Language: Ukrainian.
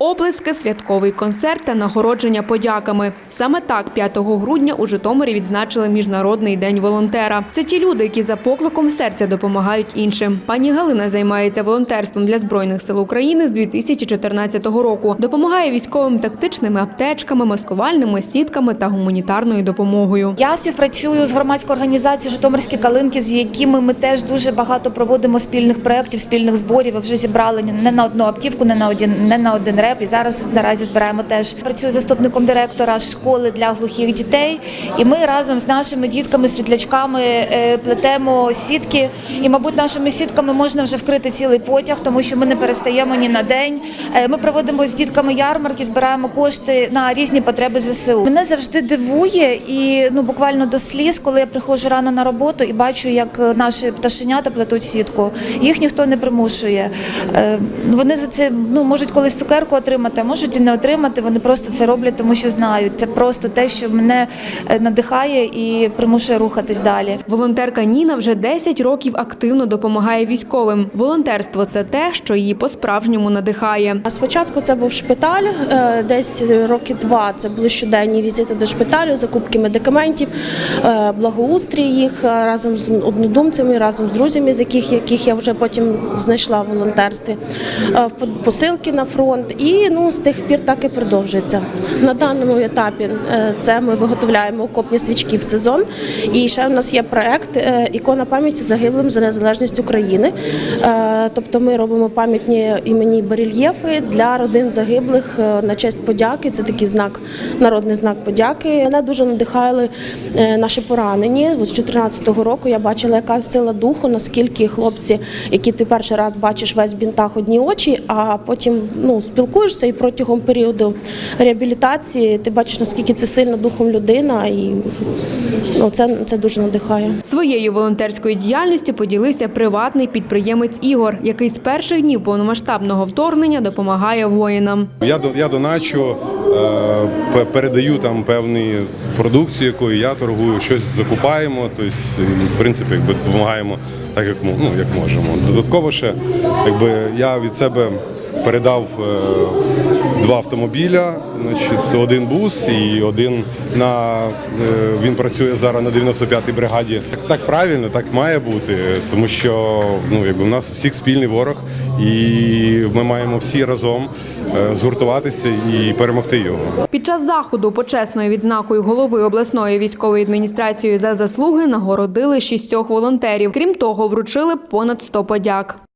Оплески, святковий концерт та нагородження подяками. Саме так 5 грудня у Житомирі відзначили Міжнародний день волонтера. Це ті люди, які за покликом серця допомагають іншим. Пані Галина займається волонтерством для збройних сил України з 2014 року. Допомагає військовим тактичними аптечками, маскувальними сітками та гуманітарною допомогою. Я співпрацюю з громадською організацією Житомирські калинки, з якими ми теж дуже багато проводимо спільних проєктів, спільних зборів. Вже зібрали не на одну аптівку, не на один, не на один реп. І зараз наразі збираємо теж. Працюю заступником директора школи для глухих дітей. І ми разом з нашими дітками, світлячками е, плетемо сітки. І, мабуть, нашими сітками можна вже вкрити цілий потяг, тому що ми не перестаємо ні на день. Е, Ми проводимо з дітками ярмарки, збираємо кошти на різні потреби ЗСУ. Мене завжди дивує і ну буквально до сліз, коли я приходжу рано на роботу і бачу, як наші пташенята плетуть сітку. Їх ніхто не примушує. Е, Вони за це ну можуть колись цукерку отримати, а можуть і не отримати. Вони просто це роблять, тому що знають. Це просто те, що мене е, надихає і примушує рухатись далі. Волонтерка Ніна вже 10 років активно допомагає військовим. Волонтерство це те, що її по-справжньому надихає. А Спочатку це був шпиталь, е, десь роки два. Це були щоденні візити до шпиталю, закупки медикаментів, е, благоустрій їх разом з однодумцями, разом з друзями, з яких яких я вже потім знайшла в волонтерстві. Посилки на фронт, і ну з тих пір так і продовжується. На даному етапі е, це ми виготовляємо окопні свічки в сезон. І ще в нас є проект е, ікона пам'яті загиблим за незалежність України. Е, Тобто ми робимо пам'ятні імені барельєфи для родин загиблих на честь подяки. Це такий знак, народний знак подяки. Мене дуже надихали наші поранені. З 2014 року я бачила, яка сила духу, наскільки хлопці, які ти перший раз бачиш весь в бінтах одні очі, а потім ну, спілкуєшся і протягом періоду реабілітації ти бачиш, наскільки це сильна духом людина, і ну, це, це дуже надихає. Своєю волонтерською діяльністю поділився приватний підприємець Ігор, який з перших днів повномасштабного вторгнення допомагає воїнам. Я до я доначу, е, передаю там певну продукцію, якою я торгую, щось закупаємо. Тобто, в принципі, якби допомагаємо так, як ну, як можемо. Додатково ще, якби я від себе передав е, два автомобіля, значить, один бус і один на е, він працює зараз на 95-й бригаді. Так, так правильно, так має бути, тому що ну, якби в нас всіх спільний ворог, і ми маємо всі разом е, згуртуватися і перемогти його. Під час заходу почесною відзнакою голови обласної військової адміністрації за заслуги нагородили шістьох волонтерів. Крім того, вручили понад 100 подяк.